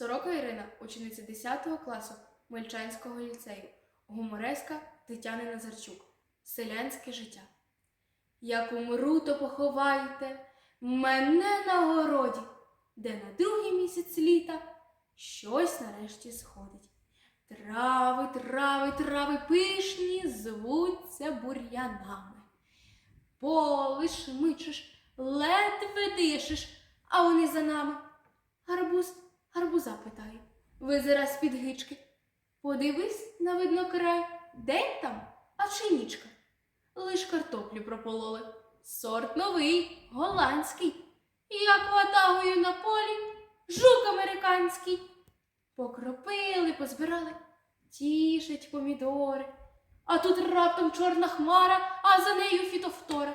Сорока Ірина, учениця 10 класу Мельчанського ліцею, гумореска Тетяна Назарчук. Селянське життя. Як умру, то поховайте мене на городі, де на другий місяць літа щось нарешті сходить. Трави, трави, трави пишні звуться бур'янами. Полиш, мичиш, ледве дишиш, а вони за нами. Гарбуз гарбуза питає, визира з-під гички. Подивись на видно край, день там, а чи нічка. Лиш картоплю пропололи. Сорт новий, голландський. Як ватагою на полі, жук американський. Покропили, позбирали, тішить помідори. А тут раптом чорна хмара, а за нею фітофтора.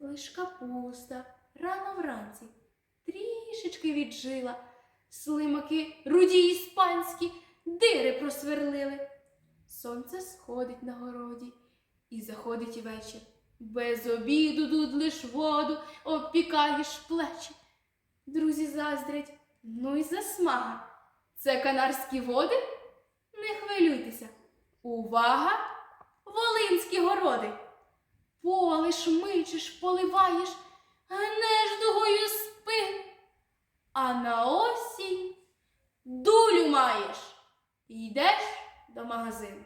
Лиш капуста рано вранці трішечки віджила. Слимаки руді іспанські дири просверлили. Сонце сходить на городі і заходить і вечір. Без обіду тут лиш воду обпікаєш плечі. Друзі заздрять, ну й засмага. Це канарські води? Не хвилюйтеся. Увага! Волинські городи. Полиш, мичиш, поливаєш, гнеш дугою спин. А на маєш. І йдеш до магазину.